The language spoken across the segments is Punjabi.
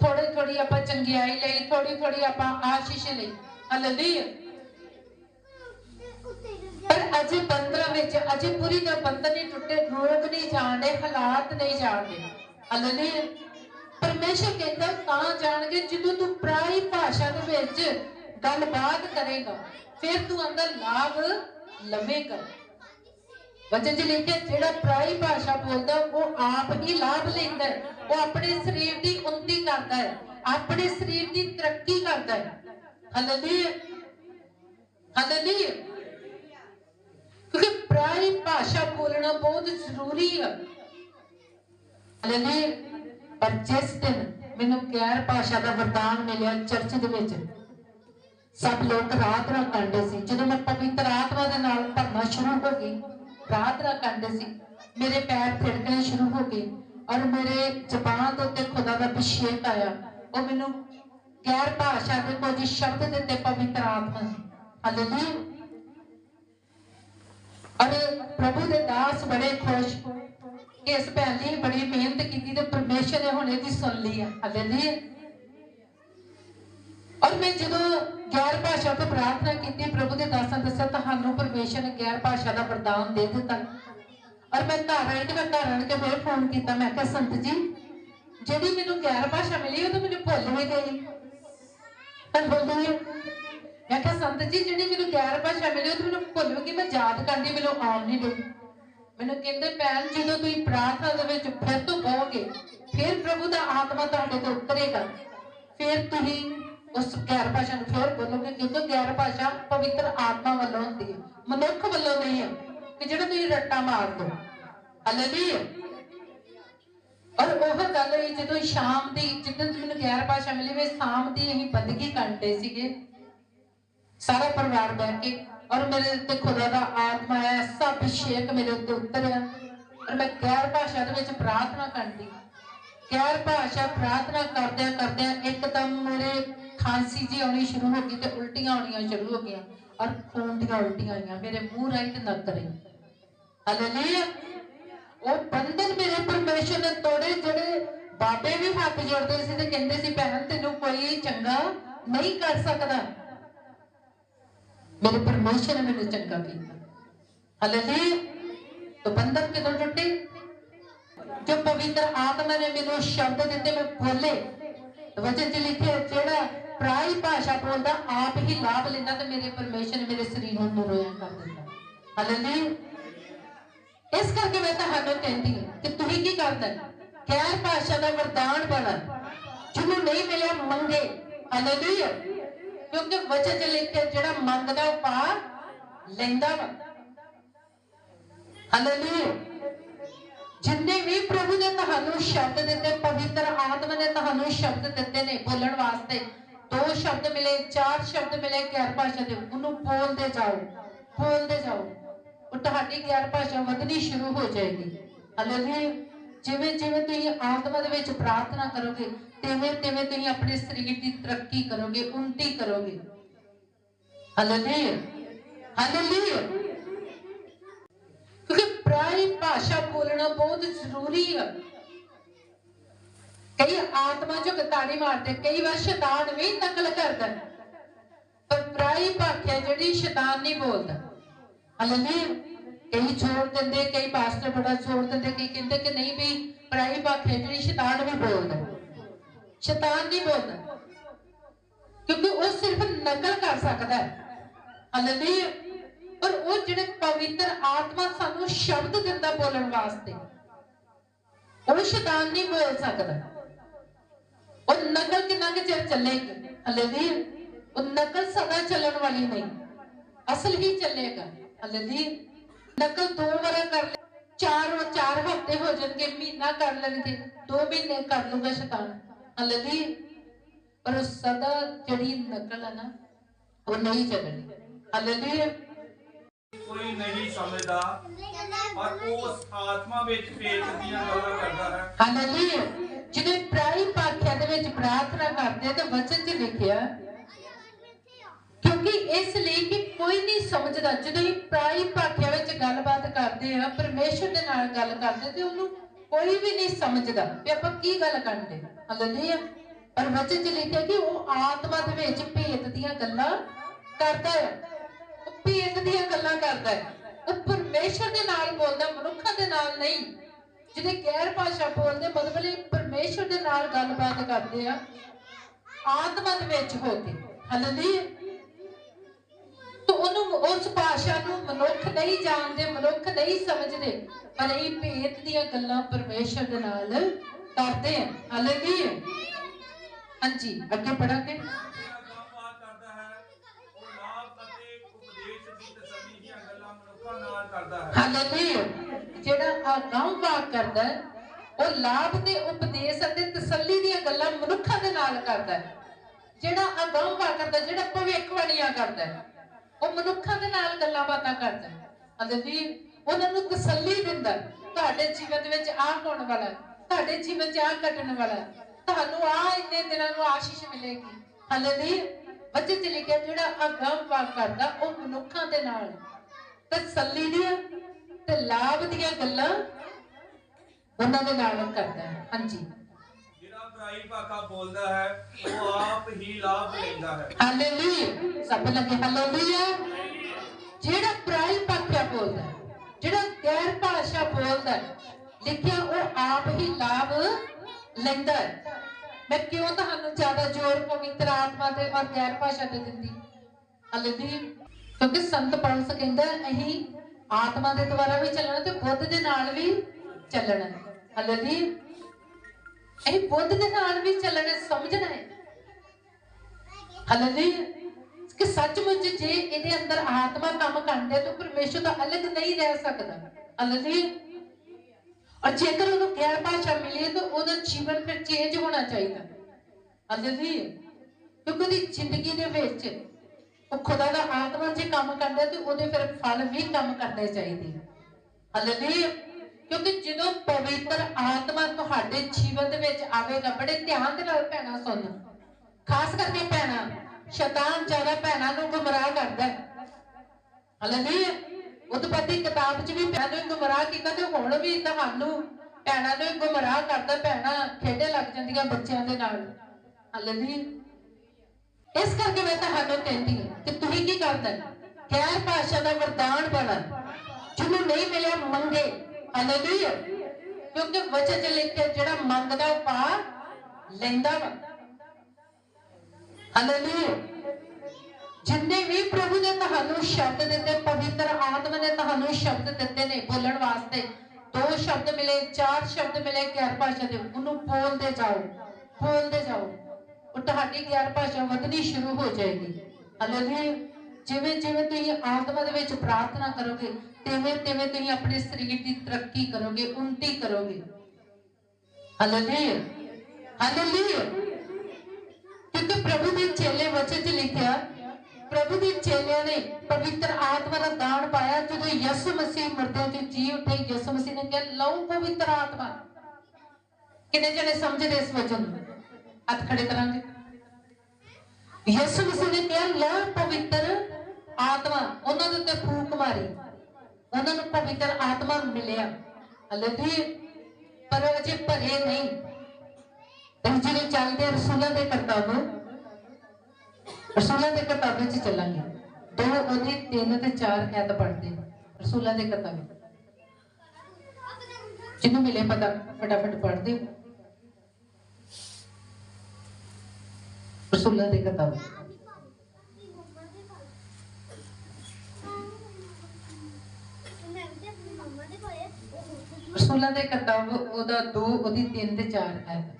ਥੋੜੀ ਥੋੜੀ ਆਪਾਂ ਚੰਗਿਆਈ ਲਈ ਥੋੜੀ ਥੋੜੀ ਆਪਾਂ ਆਸ਼ੀਸ਼ ਲਈ। ਹਾਲੇਲੂਇਆ ਪਰ ਅਜੇ ਬੰਦਰਾਂ ਵਿੱਚ, ਅਜੇ ਪੂਰੀ ਦਾ ਬੰਧਨ ਨਹੀਂ ਟੁੱਟੇ, ਰੋਗ ਨਹੀਂ ਜਾਣਦੇ, ਹਾਲਾਤ ਨਹੀਂ ਜਾਣਦੇ। ਹਾਲੇਲੂਇਆ ਪਰਮੇਸ਼ਰ ਕਹਿੰਦਾ, ਤਾਂ ਜਾਣਗੇ ਜਦੋਂ ਤੂੰ ਪ੍ਰਾਈ ਭਾਸ਼ਾ ਦੇ ਵਿੱਚ ਗੱਲਬਾਤ ਕਰੇਗਾ, ਫਿਰ ਤੂੰ ਅੰਦਰ ਲਾਭ ਲਵੇਂਗਾ। ਵਚਨ ਚ ਲਿਖਿਆ ਜਿਹੜਾ ਪ੍ਰਾਈ ਭਾਸ਼ਾ ਬੋਲਦਾ, ਉਹ ਆਪ ਹੀ ਲਾਭ ਲੈਂਦਾ ਉਹ ਆਪਣੇ ਸਰੀਰ ਦੀ ਉન્નਤੀ ਕਰਦਾ ਹੈ। ਆਪਣੇ ਸਰੀਰ ਦੀ ਤਰੱਕੀ ਕਰਦਾ ਹੈ। ਹਾਲੇਲੂਇਆ ਹਾਲੇਲੂਇਆ ਕਿਉਂਕਿ ਪ੍ਰਾਈ ਭਾਸ਼ਾ ਬੋਲਣਾ ਬਹੁਤ ਜ਼ਰੂਰੀ ਹੈ ਹਾਲੇਲੂਇਆ ਪਰ ਜਿਸ ਦਿਨ ਮੈਨੂੰ ਗੈਰ ਭਾਸ਼ਾ ਦਾ ਵਰਦਾਨ ਮਿਲਿਆ ਚਰਚ ਦੇ ਵਿੱਚ, ਸਭ ਲੋਕ ਰਾਤਰਾ ਕਰਦੇ ਸੀ। ਜਦੋਂ ਮੈਂ ਪਵਿੱਤਰ ਆਤਮਾ ਦੇ ਨਾਲ ਭਰਨਾ ਸ਼ੁਰੂ ਹੋ ਗਈ ਰਾਤਰਾ ਕਰਦੇ ਸੀ। ਮੇਰੇ ਪੈਰ ਥਿੜਕਣੇ ਸ਼ੁਰੂ ਹੋ ਗਏ ਔਰ ਮੇਰੇ ਜ਼ਬਾਨ ਦੇ ਉੱਤੇ ਖੁਦਾ ਦਾ ਅਭਿਸ਼ੇਕ ਆਇਆ। ਉਹ ਮੈਨੂੰ ਗੈਰ ਭਾਸ਼ਾ ਦੇ ਕੁਝ ਸ਼ਬਦ ਦਿੱਤੇ ਪਵਿੱਤਰ ਆਤਮਾ ਹਾਲੇਲੂਇਆ ਔਰ ਪ੍ਰਭੂ ਦੇ ਦਾਸ ਬੜੇ ਖੁਸ਼ ਇਸ ਭੈਣ ਨੇ ਬੜੀ ਮਿਹਨਤ ਕੀਤੀ ਤੇ ਪਰਮੇਸ਼ਰ ਨੇ ਹੁਣ ਇਹਦੀ ਸੁਣ ਲਈ ਹੈ। ਹਾਲੇਲੂਇਆ ਔਰ ਮੈਂ ਜਦੋਂ ਗੈਰ ਭਾਸ਼ਾ ਤੋਂ ਪ੍ਰਾਰਥਨਾ ਕੀਤੀ, ਪ੍ਰਭੂ ਦੇ ਦਾਸਾਂ ਦੱਸਿਆ, ਤੁਹਾਨੂੰ ਪਰਮੇਸ਼ਰ ਨੇ ਗੈਰ ਭਾਸ਼ਾ ਦਾ ਵਰਦਾਨ ਦੇ ਦਿੱਤਾ। ਔਰ ਮੈਂ ਘਰ ਆਈ ਮੈਂ ਘਰ ਕੇ ਫਿਰ ਫੋਨ ਕੀਤਾ। ਮੈਂ ਕਿਹਾ, ਸੰਤ ਜੀ, ਜਿਹੜੀ ਮੈਨੂੰ ਗੈਰ ਭਾਸ਼ਾ ਮਿਲੀ, ਉਹ ਤਾਂ ਮੈਨੂੰ ਭੁੱਲ ਵੀ ਗਈ। ਹਾਲੇਲੂਇਆ ਮੈਂ ਕਿਹਾ, ਸੰਤ ਜੀ, ਜਿਹੜੀ ਮੈਨੂੰ ਗੈਰ ਭਾਸ਼ਾ ਮਿਲੀ, ਉਹ ਤਾਂ ਮੈਨੂੰ ਭੁੱਲ ਗਈ। ਮੈਂ ਯਾਦ ਕਰਦੀ, ਮੈਨੂੰ ਆਉਣ ਨਹੀਂ ਗਈ ਮੈਨੂੰ ਕਹਿੰਦੇ, ਭੈਣ, ਜਦੋਂ ਤੁਸੀਂ ਪ੍ਰਾਰਥਨਾ ਦੇ ਵਿੱਚ ਫਿਰ ਤੋਂ ਕਹੋਗੇ, ਫਿਰ ਪ੍ਰਭੂ ਦਾ ਆਤਮਾ ਤੁਹਾਡੇ ਤੇ ਉਤਰੇਗਾ। ਫਿਰ ਤੁਸੀਂ ਉਸ ਗੈਰ ਭਾਸ਼ਾ ਨੂੰ ਫਿਰ ਬੋਲੋਗੇ, ਕਿਉਂਕਿ ਗੈਰ ਭਾਸ਼ਾ ਪਵਿੱਤਰ ਆਤਮਾ ਵੱਲੋਂ ਹੁੰਦੀ ਹੈ। ਮਨੁੱਖ ਵੱਲੋਂ ਨਹੀਂ ਹੈ ਕਿ ਜਿਹੜਾ ਤੁਸੀਂ ਰੱਟਾ ਮਾਰ ਦੋ। ਹਾਲੇਲੂਇਆ ਔਰ ਉਹ ਗੱਲ ਹੋਈ, ਜਦੋਂ ਸ਼ਾਮ ਦੀ, ਜਿੱਦਣ ਮੈਨੂੰ ਗੈਰ ਭਾਸ਼ਾ ਮਿਲੀ ਵੇ ਸ਼ਾਮ ਦੀ ਅਸੀਂ ਬੰਦਗੀ ਕਰਦੇ ਸੀਗੇ। ਸਾਰਾ ਪਰਿਵਾਰ ਬੈਠ ਕੇ, ਔਰ ਮੇਰੇ ਉੱਤੇ ਖੁਦਾ ਦਾ ਆਤਮਾ ਹੈ, ਸਭ ਸ਼ੇਕ ਮੇਰੇ ਉੱਤੇ ਉਤਰਿਆ। ਔਰ ਮੈਂ ਗੈਰ ਭਾਸ਼ਾ ਦੇ ਵਿੱਚ ਪ੍ਰਾਰਥਨਾ ਕਰਦੀ ਗੈਰ ਭਾਸ਼ਾ ਪ੍ਰਾਰਥਨਾ ਕਰਦਿਆਂ ਕਰਦਿਆਂ ਇੱਕਦਮ ਮੇਰੇ ਖਾਂਸੀ ਜੀ ਆਉਣੀ ਸ਼ੁਰੂ ਹੋ ਗਈ ਤੇ ਉਲਟੀਆਂ ਆਉਣੀਆਂ ਸ਼ੁਰੂ ਹੋ ਗਈਆਂ ਔਰ ਖੂਨ ਦੀਆਂ ਉਲਟੀਆਂ ਆਈਆਂ ਮੇਰੇ ਮੂੰਹ ਰਾਹੀਂ ਤੇ ਨੱਕ ਰਹੀ ਹਾਲੇਲੂਇਆ ਉਹ ਬੰਧਨ ਮੇਰੇ ਪਰਮੇਸ਼ਰ ਨੇ ਤੋੜੇ ਜਿਹੜੇ ਬਾਬੇ ਵੀ ਹੱਥ ਜੋੜਦੇ ਸੀ ਤੇ ਕਹਿੰਦੇ ਸੀ ਭੈਣ ਤੈਨੂੰ ਕੋਈ ਚੰਗਾ ਨਹੀਂ ਕਰ ਸਕਦਾ ਮੇਰੇ ਪਰਮੇਸ਼ਰ ਨੇ ਮੈਨੂੰ ਚੰਗਾ ਕੀਤਾ ਹਾਲੇਲੂਇਆ तो बंधन किधर टूटे जो पवित्र आत्मा ने मैंने शब्द ਦਿੱਤੇ ਮੈਂ ਬੋਲੇ ਵਚਨ ਚ ਲਿਖਿਆ ਜਿਹੜਾ ਪ੍ਰਾਈ ਭਾਸ਼ਾ ਬੋਲਦਾ ਆਪ ਹੀ ਲਾਭ ਲੈਂਦਾ ਤੇ ਮੇਰੇ ਪਰਮੇਸ਼ਰ ਮੇਰੇ ਸਰੀਰ ਨੂੰ ਨਰੋਇਆ ਕਰ ਦਿੰਦਾ। ਹਾਲੇਲੂਇਆ ਇਸ ਕਰਕੇ ਮੈਂ ਤੁਹਾਨੂੰ ਕਹਿੰਦੀ ਹਾਂ ਕਿ ਤੁਸੀਂ ਕੀ ਕਰਦੇ ਗੈਰ ਭਾਸ਼ਾ ਦਾ ਵਰਦਾਨ ਬਣਾ ਜਿਹਨੂੰ ਨਹੀਂ ਮਿਲਿਆ, ਮੰਗੇ। ਹਾਲੇਲੂਇਆ ਕਿਉਂਕਿ ਵਚਨ ਚ ਲਿਖਿਆ ਜਿਹੜਾ ਮੰਗਦਾ, ਉਹ ਪਾ ਲੈਂਦਾ ਵਾ। ਹਾਲੇਲੂਇਆ ਜਿੰਨੇ ਵੀ ਪ੍ਰਭੂ ਨੇ ਤੁਹਾਨੂੰ ਸ਼ਬਦ ਦਿੱਤੇ, ਪਵਿੱਤਰ ਆਤਮਾ ਨੇ ਤੁਹਾਨੂੰ ਸ਼ਬਦ ਦਿੱਤੇ ਨੇ ਬੋਲਣ ਵਾਸਤੇ ਦੋ ਸ਼ਬਦ ਮਿਲੇ, ਚਾਰ ਸ਼ਬਦ ਮਿਲੇ ਗੈਰ ਭਾਸ਼ਾ ਦੇ, ਉਹਨੂੰ ਬੋਲਦੇ ਜਾਓ ਬੋਲਦੇ ਜਾਓ। ਉਹ ਤੁਹਾਡੀ ਗੈਰ ਭਾਸ਼ਾ ਵਧਣੀ ਸ਼ੁਰੂ ਹੋ ਜਾਏਗੀ। ਹਾਲੇਲੂਇਆ ਜਿਵੇਂ ਜਿਵੇਂ ਤੁਸੀਂ ਆਤਮਾ ਦੇ ਵਿੱਚ ਪ੍ਰਾਰਥਨਾ ਕਰੋਗੇ, ਤਿਵੇਂ ਤਿਵੇਂ ਤੁਸੀਂ ਆਪਣੇ ਸਰੀਰ ਦੀ ਤਰੱਕੀ ਕਰੋਗੇ, ਉਨਤੀ ਕਰੋਗੇ। ਹਾਲੇਲੂਇਆ ਹਾਲੇਲੂਇਆ ਕਿਉਂਕਿ ਪ੍ਰਾਈ ਭਾਸ਼ਾ ਬੋਲਣਾ ਬਹੁਤ ਜ਼ਰੂਰੀ ਹੈ ਕਈ ਆਤਮਾ ਜੋ ਗਤਾੜੀ ਮਾਰਦੇ, ਕਈ ਵਾਰ ਸ਼ੈਤਾਨ ਵੀ ਨਕਲ ਕਰਦਾ ਹੈ। ਪਰ ਪ੍ਰਾਈ ਭਾਸ਼ਾ ਜਿਹੜੀ ਸ਼ੈਤਾਨ ਨਹੀਂ ਬੋਲਦਾ। ਹਾਲੇਲੂਇਆ। ਕਈ ਛੋੜ ਦਿੰਦੇ, ਕਈ ਪਾਸਟਰ ਬੜਾ ਛੋੜ ਦਿੰਦੇ, ਕਈ ਕਹਿੰਦੇ ਕਿ ਨਹੀਂ ਵੀ ਪ੍ਰਾਈ ਭਾਸ਼ਾ ਜਿਹੜੀ ਸ਼ੈਤਾਨ ਵੀ ਬੋਲਦਾ ਸ਼ੈਤਾਨ ਨਹੀਂ ਬੋਲਦਾ। ਕਿਉਂਕਿ ਉਹ ਸਿਰਫ ਨਕਲ ਕਰ ਸਕਦਾ ਹੈ। ਹਾਲੇਲੂਇਆ। ਪਰ ਉਹ ਜਿਹੜੇ ਪਵਿੱਤਰ ਆਤਮਾ ਸਾਨੂੰ ਸ਼ਬਦ ਦਿੰਦਾ ਬੋਲਣ ਵਾਸਤੇ, ਉਹ ਸ਼ੈਤਾਨ ਨਹੀਂ ਬੋਲ ਸਕਦਾ। ਉਹ ਨਕਲ ਕਿੰਨਾ ਕੁ ਚਿਰ ਚੱਲੇਗੀ ਹਾਲੇਲੂਇਆ ਉਹ ਨਕਲ ਸਦਾ ਚੱਲਣ ਵਾਲੀ ਨਹੀਂ। ਅਸਲ ਹੀ ਚੱਲੇਗਾ। ਹਾਲੇਲੂਇਆ ਨਕਲ ਦੋ ਵਾਰ ਕਰ ਲੈ। ਚਾਰ ਚਾਰ ਹਫ਼ਤੇ ਹੋ ਜਾਣਗੇ ਮਹੀਨਾ ਕਰ ਲੈਣਗੇ। ਦੋ ਮਹੀਨੇ ਕਰ ਲੂਗਾ ਸ਼ੈਤਾਨ। ਹਾਲੇਲੂਇਆ ਪਰ ਉਹ ਸਦਾ ਜਿਹੜੀ ਨਕਲ ਹੈ ਨਾ ਉਹ ਨਹੀਂ ਚੱਲਣੀ। ਹਾਲੇਲੂਇਆ ਕੋਈ ਨਹੀਂ ਸਮਝਦਾ ਪਰ ਉਸ ਆਤਮਾ ਵਿੱਚ ਪੇਟ ਦੀਆਂ ਗੱਲਾਂ ਕਰਦਾ ਹੈ। ਹਾਲੇਲੂਇਆ ਜਦੋਂ ਪ੍ਰਾਈ ਭਾਖਿਆ ਦੇ ਵਿੱਚ ਪ੍ਰਾਰਥਨਾ ਕਰਦੇ ਤੇ ਵਚਨ 'ਚ ਲਿਖਿਆ, ਕਿਉਂਕਿ ਇਸ ਲਈ ਕਿ ਕੋਈ ਨਹੀਂ ਸਮਝਦਾ, ਜਦੋਂ ਹੀ ਪ੍ਰਾਈ ਭਾਖਿਆ ਵਿੱਚ ਗੱਲਬਾਤ ਕਰਦੇ ਆ, ਪਰਮੇਸ਼ਰ ਦੇ ਨਾਲ ਗੱਲ ਕਰਦੇ ਤੇ ਉਹਨੂੰ ਕੋਈ ਵੀ ਨਹੀਂ ਸਮਝਦਾ ਵੀ ਆਪਾਂ ਕੀ ਗੱਲ ਕਰਦੇ ਹਾਲੇਲੂਇਆ ਪਰ ਵਚਨ ਚ ਲਿਖਿਆ ਕਿ ਉਹ ਆਤਮਾ ਦੇ ਵਿੱਚ ਭੇਤ ਦੀਆਂ ਗੱਲਾਂ ਕਰਦਾ ਹੈ ਉਹ ਭੇਤ ਦੀਆਂ ਗੱਲਾਂ ਕਰਦਾ ਹੈ ਉਹ ਪਰਮੇਸ਼ਰ ਦੇ ਨਾਲ ਬੋਲਦਾ, ਮਨੁੱਖਾਂ ਦੇ ਨਾਲ ਨਹੀਂ। ਜਿਹੜੇ ਗੈਰ ਭਾਸ਼ਾ ਬੋਲਦੇ, ਮਤਲਬ ਇਹ ਨਾਲ ਗੱਲਬਾਤ ਕਰਦੇ ਆ। ਆਤਮਾ ਦੇ ਵਿੱਚ ਹੋ ਕੇ ਹਾਲੇਲੂਇਆ ਤੋ ਉਹਨੂੰ ਉਸ ਭਾਸ਼ਾ ਨੂੰ ਮਨੁੱਖ ਨਹੀਂ ਜਾਣਦੇ ਮਨੁੱਖ ਨਹੀਂ ਸਮਝਦੇ। ਪਰ ਇਹ ਭੇਤ ਦੀਆਂ ਗੱਲਾਂ ਪਰਮੇਸ਼ਰ ਦੇ ਨਾਲ ਕਰਦੇ ਆ ਹਾਲੇਲੂਇਆ ਹਾਂਜੀ ਅੱਗੇ ਪੜਾਂਗੇ ਹਾਲੇਲੂਇਆ ਜਿਹੜਾ ਆਗਮ ਵਾਕ ਕਰਦਾ ਹੈ, ਉਹ ਲਾਭ ਤੇ ਉਪਦੇਸ਼ ਅਤੇ ਤਸੱਲੀ ਦੀਆਂ ਗੱਲਾਂ ਮਨੁੱਖਾਂ ਦੇ ਨਾਲ ਕਰਦਾ ਹੈ। ਜਿਹੜਾ ਆਗਮ ਕਰਦਾ, ਜਿਹੜਾ ਭਵਿੱਖਬਾਣੀਆਂ ਕਰਦਾ ਉਹ ਮਨੁੱਖਾਂ ਦੇ ਨਾਲ ਗੱਲਾਂ ਬਾਤਾਂ ਕਰਦਾ ਹੈ। ਉਹਨਾਂ ਨੂੰ ਤਸੱਲੀ ਦਿੰਦਾ ਤੁਹਾਡੇ ਜੀਵਨ ਦੇ ਵਿੱਚ ਆਹ ਹੋਣ ਵਾਲਾ ਤੁਹਾਡੇ ਜੀਵਨ 'ਚ ਆਹ ਘਟਣ ਵਾਲਾ ਤੁਹਾਨੂੰ ਆਹ ਇੰਨੇ ਦਿਨਾਂ ਨੂੰ ਆਸ਼ੀਸ਼ ਮਿਲੇਗੀ। ਹਾਲੇਲੂਇਆ ਬੱਚੇ ਚ ਲਿਖਿਆ, ਜਿਹੜਾ ਆਗਮ ਵਾਕ ਕਰਦਾ, ਉਹ ਮਨੁੱਖਾਂ ਦੇ ਨਾਲ ਤਸੱਲੀ ਦੀਆਂ ਤੇ ਲਾਭ ਦੀਆਂ ਗੱਲਾਂ ਉਹਨਾਂ ਦੇ ਨਾਲ ਕਰਦਾ ਹੈ ਹਾਂਜੀ। ਜਿਹੜਾ ਬੁਰਾਈ ਭਾਖਾ ਬੋਲਦਾ ਹੈ ਉਹ ਆਪ ਹੀ ਲਾਭ ਲੈਂਦਾ ਹੈ। ਹਾਲੇਲੂਇਆ ਸਭ ਲੱਗੇ ਹਾਲੇਲੂਇਆ ਜਿਹੜਾ ਪ੍ਰਾਈ ਪਾਖਿਆ ਬੋਲਦਾ ਹੈ, ਜਿਹੜਾ ਗੈਰ ਭਾਸ਼ਾ ਬੋਲਦਾ ਹੈ, ਲਿਖਿਆ ਉਹ ਆਪ ਹੀ ਲਾਭ ਲੈਂਦਾ ਹੈ। ਮੈਂ ਕਿਉਂ ਤੁਹਾਨੂੰ ਜ਼ਿਆਦਾ ਜ਼ੋਰ ਪਵਿੱਤਰ ਆਤਮਾ ਤੇ ਔਰ ਗੈਰ ਭਾਸ਼ਾ ਤੇ ਦਿੰਦੀ? ਹਾਲੇਲੂਇਆ ਕਿਉਂਕਿ ਸੰਤ ਪੌਲਸ ਕਹਿੰਦਾ ਅਸੀਂ ਆਤਮਾ ਦੇ ਦੁਆਰਾ ਵੀ ਚੱਲਣਾ ਤੇ ਬੁੱਧ ਦੇ ਨਾਲ ਵੀ ਚੱਲਣਾ ਹਾਲੇਲੂਇਆ ਇਹ ਬੁੱਧ ਦੇ ਨਾਲ ਵੀ ਚੱਲਣਾ, ਸਮਝਣਾ ਹੈ। ਹਾਲੇਲੂਇਆ ਕਿ ਸੱਚਮੁੱਚ ਜੇ ਇਹਦੇ ਅੰਦਰ ਆਤਮਾ ਕੰਮ ਕਰਦਾ ਤਾਂ ਪਰਮੇਸ਼ਰ ਤੋਂ ਅਲੱਗ ਨਹੀਂ ਰਹਿ ਸਕਦਾ। ਹਾਲੇਲੂਇਆ ਔਰ ਜੇਕਰ ਉਹਨੂੰ ਗੈਰ ਭਾਸ਼ਾ ਮਿਲੇ ਤਾਂ ਉਹਦਾ ਜੀਵਨ ਫਿਰ ਚੇਂਜ ਹੋਣਾ ਚਾਹੀਦਾ। ਹਾਲੇਲੂਇਆ ਕਿਉਂਕਿ ਉਹਦੀ ਜ਼ਿੰਦਗੀ ਦੇ ਵਿੱਚ ਉਹ ਖੁਦਾ ਦਾ ਆਤਮਾ ਜੇ ਕੰਮ ਕਰਦਾ ਤੇ ਉਹਦੇ ਫਿਰ ਫਲ ਵੀ ਕੰਮ ਕਰਨੇ ਚਾਹੀਦੇ। ਹਾਲੇਲੂਇਆ ਕਿਉਂਕਿ ਜਦੋਂ ਪਵਿੱਤਰ ਆਤਮਾ ਤੁਹਾਡੇ ਜੀਵਨ ਦੇ ਵਿੱਚ ਆਵੇਗਾ ਬੜੇ ਧਿਆਨ ਦੇ ਨਾਲ ਭੈਣਾ ਸੁਣ। ਖਾਸ ਕਰਕੇ ਭੈਣਾ, ਸ਼ੈਤਾਨ ਜ਼ਿਆਦਾ ਭੈਣਾਂ ਨੂੰ ਗੁੰਮਰਾਹ ਕਰਦਾ ਹੈ। ਹਾਲੇਲੂਇਆ, ਉਤਪਤੀ ਕਿਤਾਬ 'ਚ ਵੀ ਭੈਣਾਂ ਨੂੰ ਗੁੰਮਰਾਹ ਕੀਤਾ ਤੇ ਹੁਣ ਵੀ ਤੁਹਾਨੂੰ ਭੈਣਾਂ ਨੂੰ ਗੁੰਮਰਾਹ ਕਰਦਾ, ਭੈਣਾਂ ਖੇਡੇ ਲੱਗ ਜਾਂਦੀਆਂ ਬੱਚਿਆਂ ਦੇ ਨਾਲ। ਹਾਲੇਲੂਇਆ। ਇਸ ਕਰਕੇ ਮੈਂ ਤੁਹਾਨੂੰ ਕਹਿੰਦੀ ਹਾਂ ਕਿ ਤੁਸੀਂ ਕੀ ਕਰਦਾ ਗੈਰ ਭਾਸ਼ਾ ਦਾ ਵਰਦਾਨ ਬਣਾ। ਜਿਹਨੂੰ ਨਹੀਂ ਮਿਲਿਆ, ਮੰਗੇ। ਹਾਲੇਲੂਇਆ ਕਿਉਂਕਿ ਵਚਨ ਚ ਲਿਖਿਆ ਜਿਹੜਾ ਮੰਗਦਾ ਉਹ ਪਾ ਲੈਂਦਾ ਵਾ। ਹਾਲੇਲੂਇਆ ਜਿੰਨੇ ਵੀ ਪ੍ਰਭੂ ਨੇ ਤੁਹਾਨੂੰ ਸ਼ਬਦ ਦਿੱਤੇ, ਪਵਿੱਤਰ ਆਤਮਾ ਨੇ ਤੁਹਾਨੂੰ ਸ਼ਬਦ ਦਿੱਤੇ ਨੇ ਬੋਲਣ ਵਾਸਤੇ, ਦੋ ਸ਼ਬਦ ਮਿਲੇ, ਚਾਰ ਸ਼ਬਦ ਮਿਲੇ ਗੈਰ ਭਾਸ਼ਾ ਦੇ, ਉਹਨੂੰ ਬੋਲਦੇ ਜਾਓ ਬੋਲਦੇ ਜਾਓ। ਉਹ ਤੁਹਾਡੀ ਗਿਆਨ ਭਾਸ਼ਾ ਵਧਣੀ ਸ਼ੁਰੂ ਹੋ ਜਾਏਗੀ। ਹਾਲੇਲੂਇਆ ਜਿਵੇਂ ਜਿਵੇਂ ਤੁਸੀਂ ਆਤਮਾ ਦੇ ਵਿੱਚ ਪ੍ਰਾਰਥਨਾ ਕਰੋਗੇ, ਤਿਵੇਂ ਤਿਵੇਂ ਤੁਸੀਂ ਆਪਣੇ ਸਰੀਰ ਦੀ ਤਰੱਕੀ ਕਰੋਗੇ ਉન્નਤੀ ਕਰੋਗੇ। ਹਾਲੇਲੂਇਆ ਹਾਲੇਲੂਇਆ ਕਿਉਂਕਿ ਪ੍ਰਭੂ ਦੇ ਚੇਲੇ ਵਚਨ 'ਚ ਲਿਖਿਆ, ਪ੍ਰਭੂ ਦੇ ਚੇਲਿਆਂ ਨੇ ਪਵਿੱਤਰ ਆਤਮਾ ਦਾ ਦਾਨ ਪਾਇਆ, ਜਦੋਂ ਯਿਸੂ ਮਸੀਹ ਮਰਦਿਆਂ 'ਚ ਜੀ ਉੱਠੇ, ਯਿਸੂ ਮਸੀਹ ਨੇ ਕਿਹਾ, ਲਓ ਪਵਿੱਤਰ ਆਤਮਾ। ਕਿੰਨੇ ਜਣੇ ਸਮਝਦੇ ਇਸ ਵਚਨ ਨੂੰ? ਹੱਥ ਖੜੇ ਕਰਾਂਗੇ। ਯਿਸੂ ਮਸੀਹ ਨੇ ਕਿਹਾ, ਲਓ ਪਵਿੱਤਰ ਆਤਮਾ, ਉਹਨਾਂ ਦੇ ਉੱਤੇ ਫੂਕ ਮਾਰੀ। ਉਹਨਾਂ ਨੂੰ ਪਵਿੱਤਰ ਆਤਮਾ ਮਿਲਿਆ। ਹਾਲੇਲੂਇਆ ਪਰ ਅਜੇ ਭਰੇ ਨਹੀਂ। ਤੇ ਜਿਹੜੇ ਚੱਲਦੇ ਰਸੂਲਾਂ ਦੇ ਕਰਤੱਵ ਰਸੂਲਾਂ ਦੇ ਕਰਤੱਵ ਵਿੱਚ ਚੱਲਾਂਗੇ। ਦੋ ਉਹਦੇ, ਤਿੰਨ ਤੇ ਚਾਰ ਐਤ ਪੜਦੇ ਰਸੂਲਾਂ ਦੇ ਕਰਤੱਵ ਜਿਹਨੂੰ ਮਿਲੇ ਪਤਾ, ਫਟਾਫਟ ਪੜ੍ਹਦੇ। ਰਸੂਲਾਂ ਦੇ ਕਰਤੱਵ ਰਸੂਲਾਂ ਦੇ ਕਰਤੱਵ ਉਹਦਾ ਦੋ, ਉਹਦੀ ਤਿੰਨ ਤੇ ਚਾਰ ਐਤ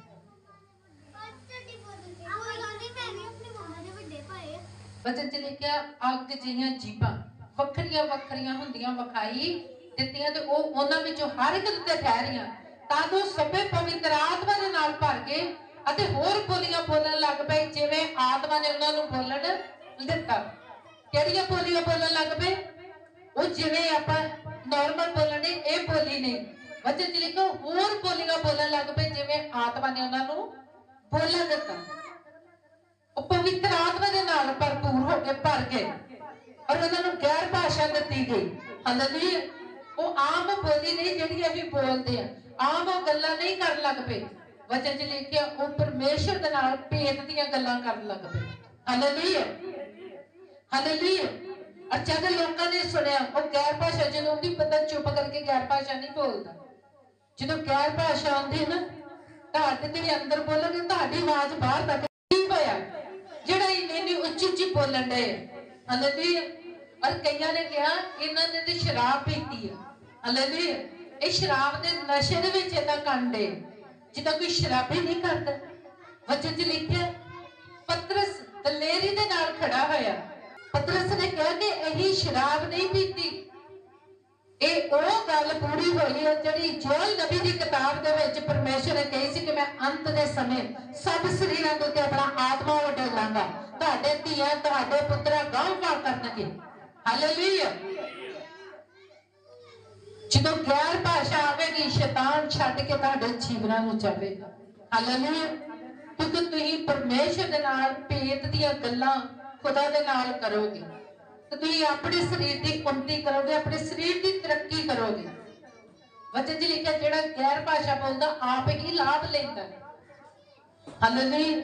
ਬਚਨ ਚ ਲਿਖਿਆ, ਅੱਗ ਜਿਹੀਆਂ ਜੀਬਾਂ ਵੱਖਰੀਆਂ ਵੱਖਰੀਆਂ ਹੁੰਦੀਆਂ ਵਿਖਾਈ ਦਿੱਤੀਆਂ ਤੇ ਉਹ ਉਹਨਾਂ ਵਿੱਚੋਂ ਹਰ ਇੱਕ ਉੱਤੇ ਠਹਿਰੀਆਂ ਤਾਂ ਜੋ ਸਭੇ ਪਵਿੱਤਰ ਆਤਮਾ ਦੇ ਨਾਲ ਭਰ ਗਏ ਅਤੇ ਹੋਰ ਬੋਲੀਆਂ ਬੋਲਣ ਲੱਗ ਪਏ, ਜਿਵੇਂ ਆਤਮਾ ਨੇ ਉਹਨਾਂ ਨੂੰ ਬੋਲਣ ਦਿੱਤਾ। ਕਿਹੜੀਆਂ ਬੋਲੀਆਂ ਬੋਲਣ ਲੱਗ ਪਏ? ਉਹ ਜਿਵੇਂ ਆਪਾਂ ਨਾਰਮਲ ਬੋਲਣੇ, ਇਹ ਬੋਲੀ ਨਹੀਂ ਬਚਨ ਚ ਲਿਖੋ ਹੋਰ ਬੋਲੀਆਂ ਬੋਲਣ ਲੱਗ ਪਏ, ਜਿਵੇਂ ਆਤਮਾ ਨੇ ਉਹਨਾਂ ਨੂੰ ਬੋਲਣ ਦਿੱਤਾ। ਉਹ ਪਵਿੱਤਰ ਆਤਮਾ ਦੇ ਨਾਲ ਭਰਪੂਰ ਹੋ ਕੇ ਭਰ ਗਏ ਔਰ ਉਹਨਾਂ ਨੂੰ ਗੈਰ ਭਾਸ਼ਾ ਦਿੱਤੀ ਗਈ। ਹਾਲੇਲੂਇਆ ਉਹ ਆਮ ਬੋਲੀ ਨਹੀਂ ਜਿਹੜੀ ਅਸੀਂ ਬੋਲਦੇ ਆ ਆਮ ਉਹ ਗੱਲਾਂ ਨਹੀਂ ਕਰਨ ਲੱਗ ਪਏ। ਵਚਨ 'ਚ ਲਿਖਿਆ, ਉਹ ਪਰਮੇਸ਼ਰ ਦੇ ਨਾਲ ਭੇਤ ਦੀਆਂ ਗੱਲਾਂ ਕਰਨ ਲੱਗ ਪਏ। ਹਾਲੇਲੂਇਆ ਹਾਲੇਲੂਇਆ ਅੱਛਾ ਜਦ ਲੋਕਾਂ ਨੇ ਸੁਣਿਆ, ਉਹ ਗੈਰ ਭਾਸ਼ਾ ਜਦੋਂ ਉਹਦੀ ਬੰਦਾ ਚੁੱਪ ਕਰਕੇ ਗੈਰ ਭਾਸ਼ਾ ਨਹੀਂ ਬੋਲਦਾ। ਜਦੋਂ ਗੈਰ ਭਾਸ਼ਾ ਆਉਂਦੀ ਨਾ, ਤੁਹਾਡੇ ਤੇਰੇ ਅੰਦਰ ਬੋਲੋਗੇ ਤੁਹਾਡੀ ਆਵਾਜ਼ ਬਾਹਰ ਤੱਕ ਕੀ ਹੋਇਆ। ਜਿਹੜਾ ਇੰਨੀ ਉੱਚੀ ਉੱਚੀ ਬੋਲਣ ਦੇ ਹਾਲੇਲੂਇਆ ਔਰ ਕਈਆਂ ਨੇ ਕਿਹਾ, ਇਹਨਾਂ ਨੇ ਤੇ ਸ਼ਰਾਬ ਪੀਤੀ ਹੈ ਹਾਲੇਲੂਇਆ ਇਹ ਸ਼ਰਾਬ ਦੇ ਨਸ਼ੇ ਦੇ ਵਿੱਚ ਇਹਦਾ ਕੰਡੇ ਜਿੱਦਾਂ ਕੋਈ ਸ਼ਰਾਬੀ ਨਹੀਂ ਕਰਦਾ। ਵਚਨ 'ਚ ਲਿਖਿਆ, ਪਤਰਸ ਦਲੇਰੀ ਦੇ ਨਾਲ ਖੜਾ ਹੋਇਆ। ਪਤਰਸ ਨੇ ਕਿਹਾ ਕਿ ਇਹੀ ਸ਼ਰਾਬ ਨਹੀਂ ਪੀਤੀ। ਇਹ ਉਹ ਗੱਲ ਪੂਰੀ ਹੋਈ ਹੈ ਜਿਹੜੀ ਜੋਲ ਨਬੀ ਦੀ ਕਿਤਾਬ ਦੇ ਵਿੱਚ ਪਰਮੇਸ਼ਰ ਨੇ ਕਹੀ ਸੀ ਕਿ ਮੈਂ ਅੰਤ ਦੇ ਸਮੇਂ ਸਭ ਸਰੀਰਾਂ ਦੇ ਉੱਤੇ ਆਪਣਾ ਆਤਮਾ ਉਡੇਲਾਂਗਾ ਤੁਹਾਡੇ ਧੀਆਂ, ਤੁਹਾਡੇ ਪੁੱਤਰਾ ਗਾਂਵ ਪਾ ਕਰਨਗੇ। ਹਾਲੇਲੂਇਆ ਜਦੋਂ ਗੈਰ ਭਾਸ਼ਾ ਆਵੇਗੀ, ਸ਼ੈਤਾਨ ਛੱਡ ਕੇ ਤੁਹਾਡੇ ਜੀਵਨਾਂ ਨੂੰ ਜਾਵੇਗਾ। ਹਾਲੇਲੂਇਆ ਕਿਉਂਕਿ ਤੁਸੀਂ ਪਰਮੇਸ਼ਰ ਦੇ ਨਾਲ, ਭੇਤ ਦੀਆਂ ਗੱਲਾਂ ਖੁਦਾ ਦੇ ਨਾਲ ਕਰੋਗੇ। ਤੇ ਤੁਸੀਂ ਆਪਣੇ ਸਰੀਰ ਦੀ ਉન્નਤੀ ਕਰੋਗੇ, ਆਪਣੇ ਸਰੀਰ ਦੀ ਤਰੱਕੀ ਕਰੋਗੇ। ਵਚਨ 'ਚ ਲਿਖਿਆ, ਜਿਹੜਾ ਗੈਰ ਭਾਸ਼ਾ ਬੋਲਦਾ, ਆਪ ਹੀ ਲਾਭ ਲੈਂਦਾ ਹਾਲੇਲੂਇਆ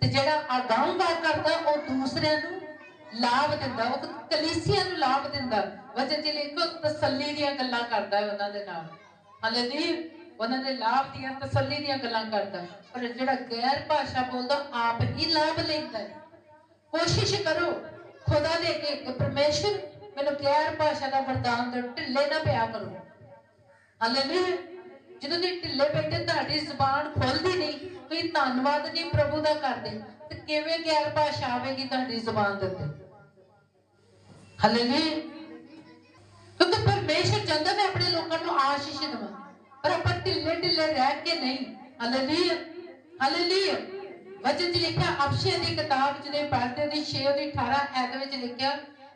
ਤੇ ਜਿਹੜਾ ਅਗਾਊਂ ਕਰਦਾ, ਉਹ ਦੂਸਰਿਆਂ ਨੂੰ ਲਾਭ ਦਿੰਦਾ, ਉਹ ਕਲੀਸਿਆ ਨੂੰ ਲਾਭ ਦਿੰਦਾ। ਵਜਨ ਜੀ ਲਿਖੋ, ਤਸੱਲੀ ਦੀਆਂ ਗੱਲਾਂ ਕਰਦਾ ਹੈ ਉਹਨਾਂ ਦੇ ਨਾਲ। ਹਾਲੇਲੂਇਆ ਉਹਨਾਂ ਦੇ ਲਾਭ ਦੀਆਂ, ਤਸੱਲੀ ਦੀਆਂ ਗੱਲਾਂ ਕਰਦਾ ਪਰ ਜਿਹੜਾ ਗੈਰ ਭਾਸ਼ਾ ਬੋਲਦਾ, ਆਪ ਹੀ ਲਾਭ ਲੈਂਦਾ ਕੋਸ਼ਿਸ਼ ਕਰੋ। ਖੁਦਾ ਦੇ ਕੇ ਪਰਮੇਸ਼ਰ ਮੈਨੂੰ ਗੈਰ ਭਾਸ਼ਾ ਦਾ ਵਰਦਾਨ ਦੇ ਢਿੱਲੇ ਨਾ ਪਿਆ ਕਰੋ। ਹਾਲੇਲੂਇਆ ਜਦੋਂ ਦੀ ਢਿੱਲੇ ਬੈਠੇ, ਤੁਹਾਡੀ ਜ਼ੁਬਾਨ ਖੁੱਲਦੀ ਨਹੀਂ ਤੁਸੀਂ ਧੰਨਵਾਦ ਨਹੀਂ ਪ੍ਰਭੂ ਦਾ ਕਰਦੇ। ਤੇ ਕਿਵੇਂ ਗੈਰ ਭਾਸ਼ਾ ਆਵੇਗੀ ਤੁਹਾਡੀ ਜ਼ੁਬਾਨ ਦੇ ਉੱਤੇ? ਹਾਲੇਲੂਇਆ ਕਿਉਂਕਿ ਪਰਮੇਸ਼ਰ ਚਾਹੁੰਦਾ ਮੈਂ ਆਪਣੇ ਲੋਕਾਂ ਨੂੰ ਆਸ਼ੀਸ਼ ਦੇਵਾਂ ਪਰ ਆਪਾਂ ਢਿੱਲੇ ਢਿੱਲੇ ਰਹਿ ਕੇ ਨਹੀਂ। ਹਾਲੇਲੂਇਆ ਹਾਲੇਲੂਇਆ ਵਚਨ 'ਚ ਲਿਖਿਆ ਅਪਸ਼ੇ ਦੀ ਕਿਤਾਬ ਜਿਹਦੇ ਪੜ੍ਹਦੇ ਦੀ 6 ਦੀ 18 ਐਦ ਵਿੱਚ ਲਿਖਿਆ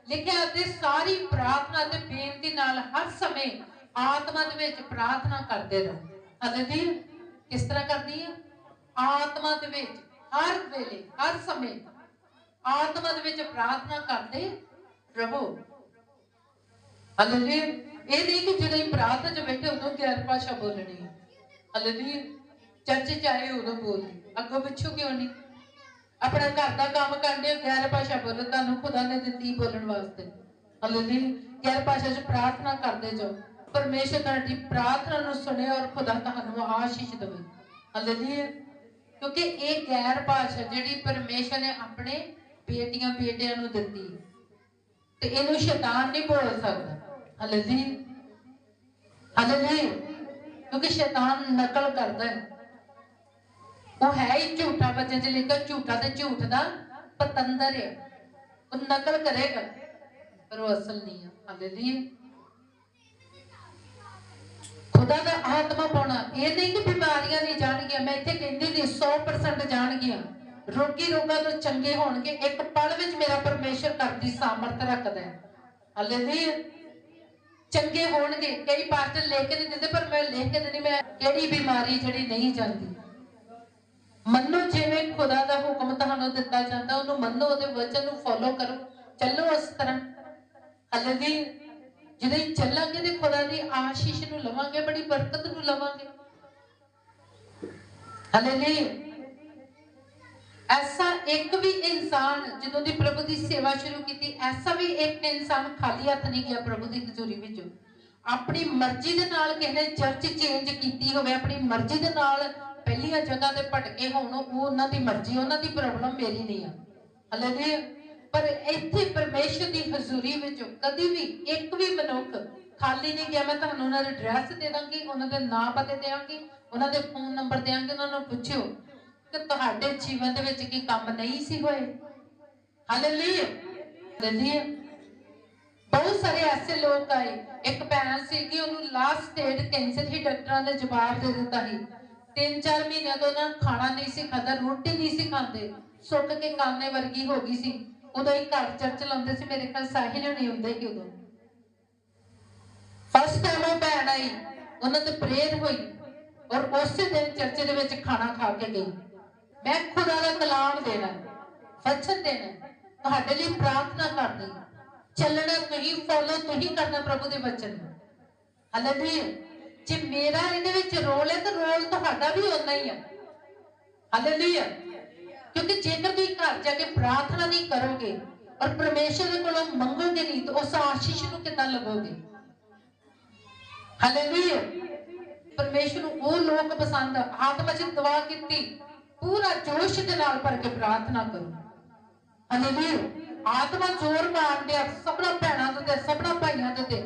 ਲਿਖਿਆ ਅਤੇ ਸਾਰੀ ਪ੍ਰਾਰਥਨਾ ਤੇ ਬੇਨਤੀ ਨਾਲ ਹਰ ਸਮੇਂ ਆਤਮਾ ਦੇ ਵਿੱਚ ਪ੍ਰਾਰਥਨਾ ਕਰਦੇ ਰਹੋ। ਹਾਲੇਲੂਇਆ ਕਿਸ ਤਰ੍ਹਾਂ ਕਰਦੀ ਹੈ ਆਤਮਾ ਦੇ ਵਿੱਚ ਹਰ ਵੇਲੇ, ਹਰ ਸਮੇਂ ਆਤਮਾ ਦੇ ਵਿੱਚ ਪ੍ਰਾਰਥਨਾ ਕਰਦੇ ਰਹੋ। ਹਾਲੇਲੂਇਆ, ਇਹ ਨਹੀਂ ਕਿ ਜਦੋਂ ਪ੍ਰਾਰਥਨਾ 'ਚ ਬੈਠੇ ਉਦੋਂ ਗੈਰ ਭਾਸ਼ਾ ਬੋਲਣੀ ਹੈ। ਚਰਚ 'ਚ ਆਏ ਉਦੋਂ ਬੋਲਣੀ ਅੱਗੋਂ ਪਿੱਛੋਂ ਕਿਉਂ ਨਹੀਂ? ਆਪਣਾ ਘਰ ਦਾ ਕੰਮ ਕਰਦੇ ਹੋ, ਗੈਰ ਭਾਸ਼ਾ ਬੋਲੋ, ਤੁਹਾਨੂੰ ਖੁਦਾ ਨੇ ਦਿੱਤੀ ਬੋਲਣ ਵਾਸਤੇ। ਹਾਲੇਲੂਇਆ ਗੈਰ ਭਾਸ਼ਾ 'ਚ ਪ੍ਰਾਰਥਨਾ ਕਰਦੇ ਜਾਓ। ਪਰਮੇਸ਼ਰ ਤੁਹਾਡੀ ਪ੍ਰਾਰਥਨਾ ਨੂੰ ਸੁਣੇ ਔਰ ਖੁਦਾ ਤੁਹਾਨੂੰ ਆਸ਼ੀਸ਼ ਦੇਵੇ। ਹਾਲੇਲੂਇਆ ਕਿਉਂਕਿ ਇਹ ਗੈਰ ਭਾਸ਼ਾ ਜਿਹੜੀ ਪਰਮੇਸ਼ਰ ਨੇ ਆਪਣੇ ਬੇਟੀਆਂ ਬੇਟਿਆਂ ਨੂੰ ਦਿੱਤੀ ਤੇ ਇਹਨੂੰ ਸ਼ੈਤਾਨ ਨਹੀਂ ਬੋਲ ਸਕਦਾ। ਹਾਲੇਲੂਇਆ ਹਾਲੇਲੂਇਆ ਕਿਉਂਕਿ ਸ਼ੈਤਾਨ ਨਕਲ ਕਰਦਾ ਹੈ। ਉਹ ਹੈ ਹੀ ਝੂਠਾ ਵਚਨ ਚ ਲਿਖਿਆ, ਝੂਠਾ ਤੇ ਝੂਠ ਦਾ ਪਤੰਦਰ ਹੈ ਉਹ ਨਕਲ ਕਰੇਗਾ, ਪਰ ਉਹ ਅਸਲ ਨਹੀਂ ਹੈ ਹਾਲੇਲੂਇਆ। ਖੁਦਾ ਦਾ ਆਤਮਾ ਪਾਉਣਾ, ਇਹ ਨਹੀਂ ਕਿ ਬਿਮਾਰੀਆਂ ਨਹੀਂ ਜਾਣਗੀਆਂ, ਮੈਂ ਇੱਥੇ ਕਹਿੰਦੀ ਨਹੀਂ 100% ਜਾਣਗੀਆਂ ਰੋਗੀ ਰੋਗਾਂ ਤੋਂ ਚੰਗੇ ਹੋਣਗੇ, ਇੱਕ ਪਲ ਵਿੱਚ ਮੇਰਾ ਪਰਮੇਸ਼ਰ ਕਰਦੀ ਸਾਮਰਥ ਰੱਖਦਾ ਹੈ। ਹਾਲੇਲੂਇਆ। ਚੰਗੇ ਹੋਣਗੇ, ਕਈ ਪਾਸਟਰ ਲਿਖ ਕੇ ਨਹੀਂ ਦਿੰਦੇ, ਪਰ ਮੈਂ ਲਿਖ ਕੇ ਦਿੰਦੀ, ਮੈਂ ਕਿਹੜੀ ਬਿਮਾਰੀ ਜਿਹੜੀ ਨਹੀਂ ਜਾਂਦੀ? ਮੰਨੋ ਜਿਵੇਂ ਖੁਦਾ ਦਾ ਹੁਕਮ ਤੁਹਾਨੂੰ ਦਿੱਤਾ ਜਾਂਦਾ, ਉਹਨੂੰ ਮੰਨੋ, ਉਹਦੇ ਵਚਨ ਨੂੰ ਫੋਲੋ ਕਰੋ। ਚੱਲੋ ਉਸ ਤਰ੍ਹਾਂ। ਹਾਲੇਲੂਇਆ। ਜਦੋਂ ਚੱਲਾਂਗੇ ਤੇ ਖੁਦਾ ਦੀ ਆਸ਼ੀਸ਼ ਨੂੰ ਲਵਾਂਗੇ, ਬੜੀ ਬਰਕਤ ਨੂੰ ਲਵਾਂਗੇ। ਹਾਲੇਲੂਇਆ। ਐਸਾ ਇੱਕ ਵੀ ਇਨਸਾਨ, ਜਦੋਂ ਦੀ ਪ੍ਰਭੂ ਦੀ ਸੇਵਾ ਸ਼ੁਰੂ ਕੀਤੀ, ਐਸਾ ਵੀ ਇੱਕ ਇਨਸਾਨ ਖਾਲੀ ਹੱਥ ਨਹੀਂ ਗਿਆ ਪ੍ਰਭੂ ਦੀ ਹਜ਼ੂਰੀ ਵਿੱਚੋਂ। ਆਪਣੀ ਮਰਜ਼ੀ ਦੇ ਨਾਲ ਕਿਸੇ ਨੇ ਚਰਚ ਚੇਂਜ ਕੀਤੀ ਹੋਵੇ, ਆਪਣੀ ਮਰਜ਼ੀ ਦੇ ਨਾਲ ਪਹਿਲੀਆਂ ਜਗ੍ਹਾ ਤੇ ਭਟਕੇ ਹੋਣ, ਉਹ ਉਹਨਾਂ ਦੀ ਮਰਜ਼ੀ, ਉਹਨਾਂ ਦੀ ਪ੍ਰੋਬਲਮ ਮੇਰੀ ਨਹੀਂ ਆ। ਹਾਲੇਲੂਇਆ ਪਰ ਇੱਥੇ ਪਰਮੇਸ਼ਰ ਦੀ ਹਜ਼ੂਰੀ ਵਿੱਚ ਕਦੀ ਵੀ ਇੱਕ ਵੀ ਮਨੁੱਖ ਖਾਲੀ ਨਹੀਂ ਗਿਆ। ਮੈਂ ਤੁਹਾਨੂੰ ਉਹਨਾਂ ਦੇ ਐਡਰੈਸ ਦੇ ਦਾਂਗੀ, ਉਹਨਾਂ ਦੇ ਨਾਂ ਪਤੇ ਦੇਵਾਂਗੀ, ਉਹਨਾਂ ਦੇ ਫੋਨ ਨੰਬਰ ਦੇਵਾਂਗੀ, ਉਹਨਾਂ ਨੂੰ ਪੁੱਛਿਓ ਕਿ ਤੁਹਾਡੇ ਜੀਵਨ ਦੇ ਵਿੱਚ ਕੀ ਕੰਮ ਨਹੀਂ ਸੀ ਹੋਏ। ਹਾਲੇਲੂਇਆ ਹਾਲੇਲੂਇਆ ਬਹੁਤ ਸਾਰੇ ਐਸੇ ਲੋਕ ਆਏ। ਇੱਕ ਭੈਣ ਸੀ ਕਿ ਉਹਨੂੰ ਲਾਸਟ ਸਟੇਜ ਕੈਂਸਰ ਹੀ ਡਾਕਟਰਾਂ ਨੇ ਜਵਾਬ ਦੇ ਦਿੱਤਾ ਸੀ। ਤਿੰਨ ਚਾਰ ਮਹੀਨਿਆਂ ਤੋਂ ਉਹਨਾਂ ਖਾਣਾ ਨਹੀਂ ਸੀ ਖਾਂਦਾ ਰੋਟੀ ਨਹੀਂ ਸੀ ਖਾਂਦੇ। ਸੁੱਕ ਕੇ ਕਾਨੇ ਵਰਗੀ ਹੋ ਗਈ ਸੀ। ਉਦੋਂ ਹੀ ਘਰ ਚਰਚ ਲਾਉਂਦੇ ਸੀ। ਮੇਰੇ ਖਿਆਲ ਸਾਹਿਲ ਨਹੀਂ ਹੁੰਦੇ ਕਿ ਉਦੋਂ। ਫਸਟ ਟਾਈਮ ਉਹ ਭੈਣ ਆਈ। ਉਹਨਾਂ ਤੇ ਪ੍ਰੇਰ ਹੋਈ ਔਰ ਉਸੇ ਦਿਨ ਚਰਚ ਦੇ ਵਿੱਚ ਖਾਣਾ ਖਾ ਕੇ ਗਈ। ਮੈਂ ਖੁਦਾ ਦਾ ਕਲਾਮ ਦੇਣਾ ਵਚਨ ਦੇਣਾ ਤੁਹਾਡੇ ਲਈ ਪ੍ਰਾਰਥਨਾ ਕਰਦੀ। ਚੱਲਣਾ ਤੁਸੀਂ ਫੋਲੋ ਤੁਸੀਂ ਕਰਨਾ ਪ੍ਰਭੂ ਦੇ ਵਚਨ ਨੂੰ। ਹਾਲੇਲੂਇਆ ਜੇ ਮੇਰਾ ਇਹਦੇ ਵਿੱਚ ਰੋਲ ਹੈ, ਤਾਂ ਰੋਲ ਤੁਹਾਡਾ ਵੀ ਓਨਾ ਹੀ ਹੈ ਹਾਲੇਲੂਇਆ ਕਿਉਂਕਿ ਜੇਕਰ ਤੁਸੀਂ ਘਰ ਜਾ ਕੇ ਪ੍ਰਾਰਥਨਾ ਨਹੀਂ ਕਰੋਗੇ ਔਰ ਪਰਮੇਸ਼ਰ ਦੇ ਕੋਲੋਂ ਮੰਗੋਗੇ ਨਹੀਂ, ਤਾਂ ਉਸ ਆਸ਼ੀਸ਼ ਨੂੰ ਕਿੱਦਾਂ ਲਵੋਗੇ? ਹਾਲੇਲੂਇਆ ਪਰਮੇਸ਼ਰ ਨੂੰ ਉਹ ਲੋਕ ਪਸੰਦ ਆਤਮਾ ਚ ਦੁਆ ਕੀਤੀ, ਪੂਰਾ ਜੋਸ਼ ਦੇ ਨਾਲ ਭਰ ਕੇ ਪ੍ਰਾਰਥਨਾ ਕਰੋ। ਹਾਲੇਲੂਇਆ ਆਤਮਾ ਜ਼ੋਰ ਮਾਰਦੇ ਆ, ਸਭਨਾ ਭੈਣਾਂ ਦੇ ਤੇ ਸਭਨਾ ਭਾਈਆਂ ਦੇ ਤੇ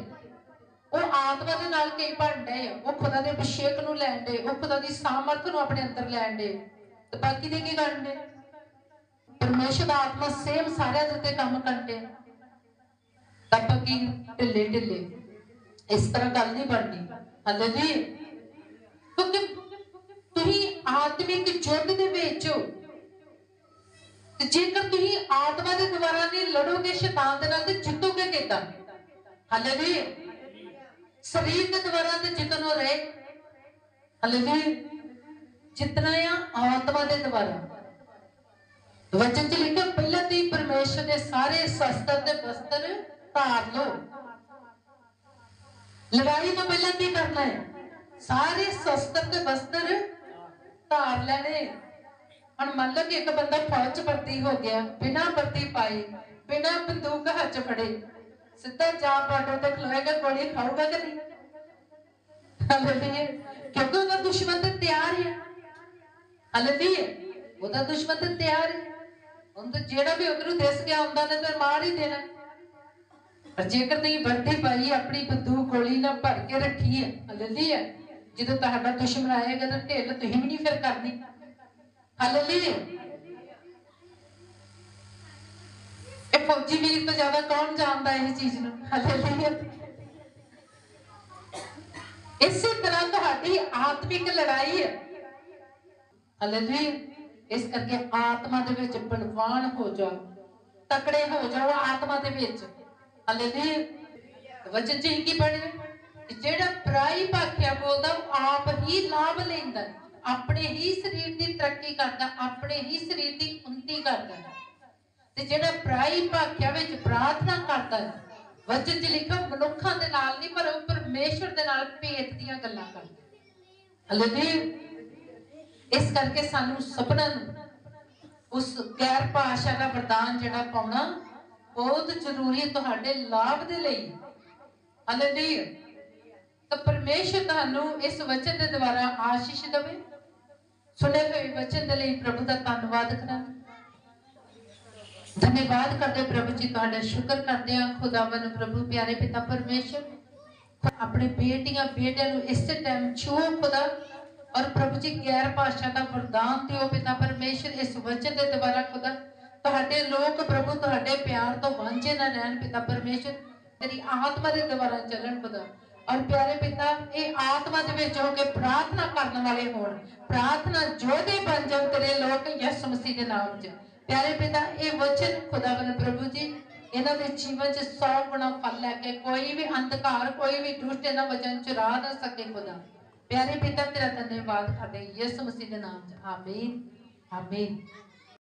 ਉਹ ਆਤਮਾ ਦੇ ਨਾਲ ਕਈ ਭੰਡੇ ਆ। ਉਹ ਖੁਦਾ ਦੇ ਅਭਿਸ਼ੇਕ ਨੂੰ ਲੈਣ ਦੇ, ਉਹ ਖੁਦਾ ਦੀ ਸਾਮਰਥ ਨੂੰ ਆਪਣੇ ਅੰਦਰ ਲੈਣ ਦੇ। ਤੇ ਬਾਕੀ ਦੇ ਕੀ ਕਰਨ ਦੇ? ਪਰਮੇਸ਼ਰ ਦਾ ਆਤਮਾ ਸੇਮ ਸਾਰਿਆਂ ਦੇ ਉੱਤੇ ਕੰਮ ਕਰਦੇ ਤਾਂ ਆਪਾਂ ਢਿੱਲੇ ਢਿੱਲੇ। ਇਸ ਤਰ੍ਹਾਂ ਗੱਲ ਨਹੀਂ ਬਣਨੀ। ਹਲੇ ਜੀ ਕਿਉਂਕਿ ਤੁਸੀਂ ਆਤਮਿਕ ਯੁੱਧ ਦੇ ਵਿੱਚ ਹੋ। ਤੇ ਜੇਕਰ ਤੁਸੀਂ ਆਤਮਾ ਦੇ ਦੁਆਰਾ ਨਹੀਂ ਲੜੋਗੇ, ਸ਼ੈਤਾਨ ਦੇ ਨਾਲ ਤੇ ਜਿੱਤੋਗੇ ਕਿੱਦਾਂ? ਹਲੇ ਜੀ ਸਰੀਰ ਦੇ ਦੁਆਰਾ ਤੇ ਜਿੱਤਣ ਹੋ ਰਹੇ। ਹਲੇ ਜੀ ਆ ਆਤਮਾ ਦੇ ਦੁਆਰਾ। ਵਚਨ ਚ ਲਿਖਿਆ, ਪਹਿਲਾਂ ਤੁਸੀਂ ਪਰਮੇਸ਼ਰ ਦੇ ਸਾਰੇ ਸ਼ਸਤਰ ਤੇ ਬਸਤਰ ਧਾਰ ਲਓ। ਲੜਾਈ ਤੋਂ ਪਹਿਲਾਂ ਕੀ ਕਰਨਾ ਹੈ? ਸਾਰੇ ਸ਼ਸਤਰ ਤੇ ਬਸਤਰ ਧਾਰ ਲੈਣੇ। ਹੁਣ ਮੰਨ ਲਓ ਕਿ ਇੱਕ ਬੰਦਾ ਫੌਜ ਚ ਭਰਤੀ ਹੋ ਗਿਆ, ਬਿਨਾਂ ਵਰਦੀ ਪਾਏ, ਬਿਨਾਂ ਬੰਦੂਕ ਹੱਥ ਫੜੇ। ਸਿੱਧਾ ਜਾ ਬਾਰਡਰ ਤੇ ਖਲੋਏਗਾ ਗੋਲੀ ਖਾਊਗਾ ਕਿ ਨਹੀਂ? ਹਾਲੇਲੂਇਆ, ਕਿਉਂਕਿ ਉਹਦਾ ਦੁਸ਼ਮਣ ਤੇ ਤਿਆਰ ਹੈ ਹਾਲੇਲੂਇਆ, ਉਹਦਾ ਦੁਸ਼ਮਣ ਤੇ ਤਿਆਰ ਹੈ ਹੁਣ ਤਾਂ ਜਿਹੜਾ ਵੀ ਉਧਰੋਂ ਦਿਸ ਗਿਆ, ਹੁੰਦਾ ਨੇ ਤੇ ਮਾਰ ਹੀ ਦੇਣਾ। ਪਰ ਜੇਕਰ ਤੁਸੀਂ ਵਰਦੀ ਪਾਈ, ਆਪਣੀ ਬੰਦੂਕ ਗੋਲੀ ਨਾਲ ਭਰ ਕੇ ਰੱਖੀ ਹੈ, ਹਾਲੇਲੂਇਆ, ਜਦੋਂ ਤੁਹਾਡਾ ਦੁਸ਼ਮਣ ਆਏਗਾ ਤਾਂ ਢਿੱਲ ਤੁਸੀਂ ਵੀ ਨਹੀਂ ਫਿਰ ਕਰਨੀ। ਹਾਲੇਲੂਇਆ ਇਹ ਫੌਜੀ ਵੀਰ ਤੋਂ ਜ਼ਿਆਦਾ ਕੌਣ ਜਾਣਦਾ ਇਹ ਚੀਜ਼ ਨੂੰ? ਹਾਲੇਲੂਇਆ ਇਸੇ ਤਰ੍ਹਾਂ ਤੁਹਾਡੀ ਆਤਮਿਕ ਲੜਾਈ ਹੈ। ਹਾਲੇਲੂਇਆ ਇਸ ਕਰਕੇ ਆਤਮਾ ਦੇ ਵਿੱਚ ਬਲਵਾਨ ਹੋ ਜਾਓ। ਤਕੜੇ ਹੋ ਜਾਓ ਆਤਮਾ ਦੇ ਵਿੱਚ। ਹਾਲੇਲੂਇਆ ਵਚਨ ਚ ਹੀ ਕੀ ਪੜ੍ਹੇ ਜਿਹੜਾ ਪ੍ਰਾਈ ਭਾਖਿਆ ਬੋਲਦਾ, ਉਹ ਆਪ ਹੀ ਲਾਭ ਲੈਂਦਾ। ਆਪਣੇ ਹੀ ਸਰੀਰ ਦੀ ਤਰੱਕੀ ਕਰਦਾ, ਆਪਣੇ ਹੀ ਸਰੀਰ ਦੀ ਉਨਤੀ ਕਰਦਾ। ਤੇ ਜਿਹੜਾ ਪ੍ਰਾਈ ਭਾਖਿਆ ਵਿੱਚ ਪ੍ਰਾਰਥਨਾ ਕਰਦਾ ਹੈ ਵਚਨ ਚ ਲਿਖਿਆ ਮਨੁੱਖਾਂ ਦੇ ਨਾਲ ਨਹੀਂ, ਪਰ ਪਰਮੇਸ਼ਰ ਦੇ ਨਾਲ ਭੇਤ ਦੀਆਂ ਗੱਲਾਂ ਕਰਦਾ ਹਾਲੇਲੂਇਆ, ਇਸ ਕਰਕੇ ਸਾਨੂੰ ਸਭਨਾਂ ਨੂੰ ਉਸ ਗੈਰ ਭਾਸ਼ਾ ਦਾ ਵਰਦਾਨ ਜਿਹੜਾ ਪਾਉਣਾ ਬਹੁਤ ਜ਼ਰੂਰੀ ਹੈ ਤੁਹਾਡੇ ਲਾਭ ਦੇ ਲਈ। ਹਾਲੇਲੂਇਆ, ਤਾਂ ਪਰਮੇਸ਼ਰ ਤੁਹਾਨੂੰ ਇਸ ਵਚਨ ਦੇ ਦੁਆਰਾ ਆਸ਼ੀਸ਼ ਦੇਵੇ। ਸੁਣੇ ਹੋਏ ਵਚਨ ਦੇ ਲਈ ਪ੍ਰਭੂ ਦਾ ਧੰਨਵਾਦ ਕਰਾਂਗੇ। ਧੰਨਵਾਦ ਕਰਦੇ ਪ੍ਰਭੂ ਜੀ ਤੁਹਾਡਾ, ਸ਼ੁਕਰ ਕਰਦੇ ਆ ਖੁਦਾਵੰ ਪ੍ਰਭੂ, ਪਿਆਰੇ ਪਿਤਾ ਪਰਮੇਸ਼ਰ। ਆਪਣੇ ਬੇਟੀਆਂ, ਬੇਟਿਆਂ ਨੂੰ ਇਸੇ ਟਾਈਮ ਛੂਓ ਖੁਦਾ ਔਰ ਪ੍ਰਭੂ ਜੀ ਗੈਰ ਭਾਸ਼ਾ ਦਾ ਵਰਦਾਨ ਦਿਓ ਪਿਤਾ ਪਰਮੇਸ਼ਰ, ਇਸ ਵਚਨ ਦੇ ਦੁਆਰਾ ਖੁਦਾ। ਤੁਹਾਡੇ ਲੋਕ ਪ੍ਰਭੂ, ਤੁਹਾਡੇ ਪਿਆਰ ਤੋਂ ਵਾਂਝੇ ਨਾ ਰਹਿਣ ਪਿਤਾ ਪਰਮੇਸ਼ਰ। ਤੇਰੀ ਆਤਮਾ ਦੇ ਦੁਆਰਾ ਚੱਲਣ ਖੁਦਾ। ਔਰ ਪਿਆਰੇ ਪਿਤਾ, ਇਹ ਆਤਮਾ ਦੇ ਵਿੱਚ ਹੋ ਕੇ ਪ੍ਰਾਰਥਨਾ ਕਰਨ ਵਾਲੇ ਹੋਣ, ਪ੍ਰਾਰਥਨਾ ਜੋਧੇ ਬਣ ਜਾਣ ਤੇਰੇ ਲੋਕ ਯਿਸੂ ਮਸੀਹ ਦੇ ਨਾਮ 'ਚ। ਪਿਆਰੇ ਪਿਤਾ, ਇਹ ਵਚਨ ਖੁਦਾਵੰ ਪ੍ਰਭੂ ਜੀ, ਇਹਨਾਂ ਦੇ ਜੀਵਨ 'ਚ 100 ਗੁਣਾ ਫਲ ਲੈ ਕੇ ਕੋਈ ਵੀ ਅੰਧਕਾਰ, ਕੋਈ ਵੀ ਦੁਸ਼ਟ ਇਹਨਾਂ ਵਚਨ ਚ ਰਾਹ ਨਾ ਸਕੇ ਖੁਦਾ। ਪਿਆਰੇ ਪਿਤਾ, ਤੇਰਾ ਧੰਨਵਾਦ ਕਰਦੇ ਹਾਂ। ਯਿਸੂ ਮਸੀਹ ਦੇ ਨਾਮ 'ਚ। ਆਮੀਨ। ਆਮੀਨ।